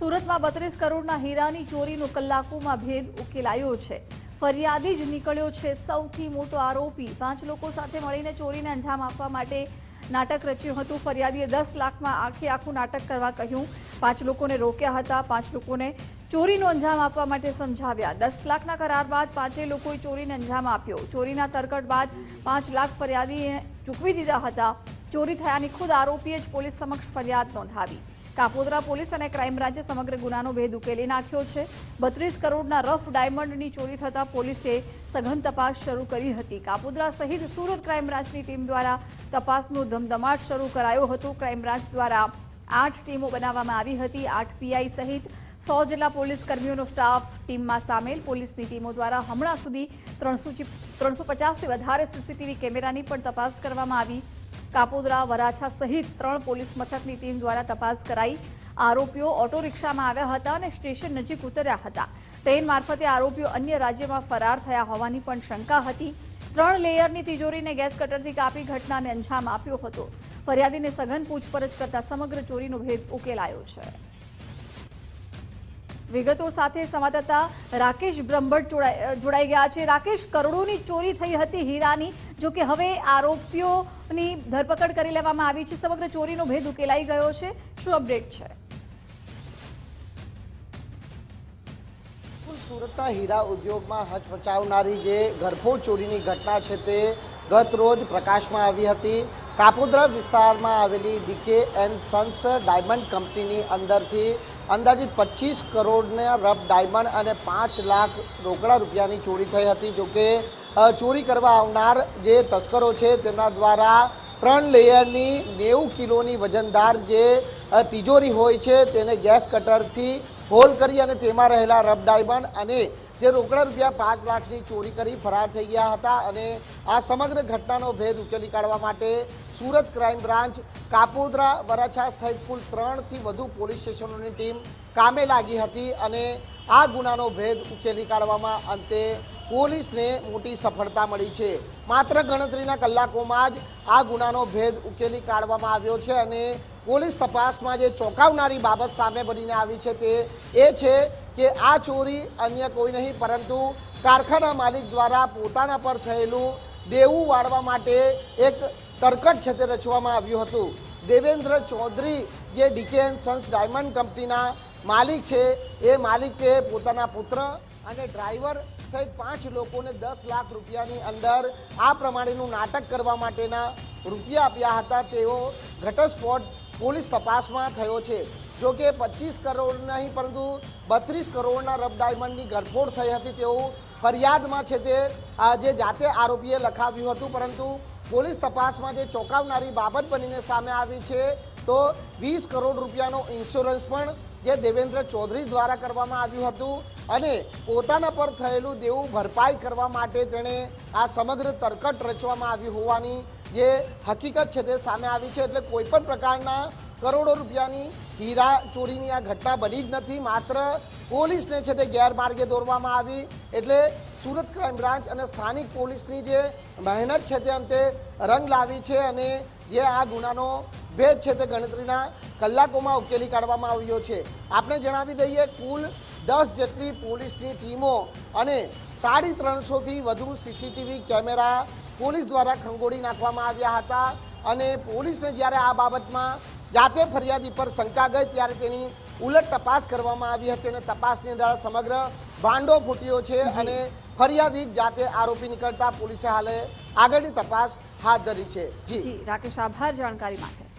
સુરતમાં બત્રીસ કરોડના હીરાની ચોરીનો કલાકોમાં ભેદ ઉકેલાયો છે. ફરિયાદી જ નીકળ્યો છે. સૌથી મોટો આરોપી પાંચ લોકો સાથે મળીને ચોરીને અંજામ આપવા માટે નાટક રચ્યું હતું. ફરિયાદીએ દસ લાખમાં આખે આખું નાટક કરવા કહ્યું. પાંચ લોકોને રોક્યા હતા. પાંચ લોકોને ચોરીનો અંજામ આપવા માટે સમજાવ્યા. દસ લાખના કરાર બાદ પાંચે લોકોએ ચોરીને અંજામ આપ્યો. ચોરીના તરકટ બાદ પાંચ લાખ ફરિયાદીએ ચૂકવી દીધા હતા. ચોરી થયાની ખુદ આરોપીએ જ પોલીસ સમક્ષ ફરિયાદ નોંધાવી. કાપોદ્રા પોલીસ અને ક્રાઇમ બ્રાન્ચે સમગ્ર ગુનાનો ભેદ ઉકેલી નાખ્યો છે. બત્રીસ કરોડના રફ ડાયમંડની ચોરી થતાં પોલીસે સઘન તપાસ શરૂ કરી હતી. કાપોદરા સહિત સુરત ક્રાઇમ બ્રાન્ચની ટીમ દ્વારા તપાસનો ધમધમાટ શરૂ કરાયો હતો. ક્રાઇમ બ્રાન્ચ દ્વારા આઠ ટીમો બનાવવામાં આવી હતી. આઠ પીઆઈ સહિત સો જેટલા પોલીસ કર્મીઓનો સ્ટાફ ટીમમાં સામેલ. પોલીસની ટીમો દ્વારા હમણાં સુધી ત્રણસો ત્રણસો પચાસથી વધારે સીસીટીવી કેમેરાની પણ તપાસ કરવામાં આવી કાપોદરા, વરાછા સહિત ત્રણ પોલીસ મથકની ટીમ દ્વારા તપાસ કરાઈ. આરોપીઓ ઓટો રિક્ષામાં આવ્યા હતા અને સ્ટેશન નજીક ઉતર્યા હતા. ટ્રેન મારફતે આરોપીઓ અન્ય રાજ્યમાં ફરાર થયા હોવાની પણ શંકા હતી. ત્રણ લેયરની તિજોરીને ગેસ કટરથી કાપી ઘટનાને અંજામ આપ્યો હતો. ફરિયાદીને સઘન પૂછપરછ કરતા સમગ્ર ચોરીનો ભેદ ઉકેલાયો છે. વિગતો સાથે સંવાદદાતા રાકેશ બ્રહ્મભટ્ટ જોડાઈ ગયા છે. રાકેશ, કરોડોની ચોરી થઈ હતી હીરાની. જો કે હવે આરોપીઓની ધરપકડ કરી લેવામાં આવી છે. સમગ્ર ચોરીનો ભેદ ઉકેલાઈ ગયો છે. શું અપડેટ છે? સુરતના હીરા ઉદ્યોગમાં હચમચાવનારી જે ઘરફોડ ચોરીની ઘટના છે તે ગત રોજ પ્રકાશમાં આવી હતી. કાપોદ્રા વિસ્તારમાં આવેલી બીકે એન્ડ સન્સ ડાયમંડ કંપનીની અંદરથી અંદાજિત પચીસ કરોડના રફ ડાયમંડ અને પાંચ લાખ રોકડા રૂપિયાની ચોરી થઈ હતી. જોકે ચોરી કરવા આવનાર જે તસ્કરો છે, તેમના દ્વારા ત્રણ લેયરની નેવું કિલોની વજનદાર જે તિજોરી હોય છે, તેને ગેસ કટરથી હોલ કરી અને તેમાં રહેલા રફ ડાયમંડ અને જે રોકડા રૂપિયા પાંચ લાખની ચોરી કરી ફરાર થઈ ગયા હતા અને આ સમગ્ર ઘટનાનો ભેદ ઉકેલી કાઢવા માટે સુરત ક્રાઇમ બ્રાન્ચ, કાપોદરા, વરાછા સહિત કુલ ત્રણથી વધુ પોલીસ સ્ટેશનોની ટીમ કામે લાગી હતી અને આ ગુનાનો ભેદ ઉકેલી કાઢવામાં અંતે પોલીસને મોટી સફળતા મળી છે. માત્ર ગણતરીના કલાકોમાં જ આ ગુનાનો ભેદ ઉકેલી કાઢવામાં આવ્યો છે અને પોલીસ તપાસમાં જે ચોંકાવનારી બાબત સામે બનીને આવી છે તે એ છે કે આ ચોરી અન્ય કોઈ નહીં, પરંતુ કારખાના માલિક દ્વારા પોતાના પર થયેલું દેવું વાળવા માટે એક તરકટ છે તે રચવામાં આવ્યું હતું. દેવેન્દ્ર ચૌધરી જે ડીકેન સન્સ ડાયમંડ કંપનીના માલિક છે, એ માલિકે પોતાના પુત્ર અને ડ્રાઈવર સહિત પાંચ લોકોને દસ લાખ રૂપિયાની અંદર આ પ્રમાણેનું નાટક કરવા માટેના રૂપિયા આપ્યા હતા. તેઓ ઘટસ્ફોટ પોલીસ તપાસમાં થયો છે. જો કે પચીસ કરોડ નહીં, પરંતુ બત્રીસ કરોડના રફ ડાયમંડની ગરફોડ થઈ હતી તેવું ફરિયાદમાં છે તે. જે જાતે આરોપીએ લખાવ્યું હતું, પરંતુ પોલીસ તપાસમાં જે ચોંકાવનારી બાબત બનીને સામે આવી છે, તો વીસ કરોડ રૂપિયાનો ઇન્સ્યોરન્સ પણ જે દેવેન્દ્ર ચૌધરી દ્વારા કરવામાં આવ્યું હતું અને પોતાના પર થયેલું દેવું ભરપાઈ કરવા માટે તેણે આ સમગ્ર તરકટ રચવામાં આવી હોવાની જે હકીકત છે તે સામે આવી છે. એટલે કોઈ પણ પ્રકારના કરોડો રૂપિયાની હીરા ચોરીની આ ઘટના બની જ નથી. માત્ર પોલીસને છે તે ગેરમાર્ગે દોરવામાં આવી. એટલે સુરત ક્રાઇમ બ્રાન્ચ અને સ્થાનિક પોલીસની જે મહેનત છે તે અંતે રંગ લાવી છે અને જે આ ગુનાનો ભેદ છે તે ગણતરીના કલાકોમાં ઉકેલી કાઢવામાં આવ્યો છે. આપણે જણાવી દઈએ, કુલ દસ જેટલી પોલીસની ટીમો અને સાડી ત્રણસોથી વધુ સીસીટીવી કેમેરા પોલીસ દ્વારા ખંગોળી નાખવામાં આવ્યા હતા. અને પોલીસને જ્યારે આ બાબતમાં જાતે ફરિયાદી પર શંકા ગઈ ત્યારે તેની ઉલટ તપાસ કરવામાં આવી હતી અને તપાસની અંદર સમગ્ર ભાંડો ફૂટ્યો છે અને ફરિયાદી જાતે આરોપી નીકળતા પોલીસે હાલે આગળની તપાસ હાથ ધરી છે. જી રાકેશ આભાર જાણકારી માટે.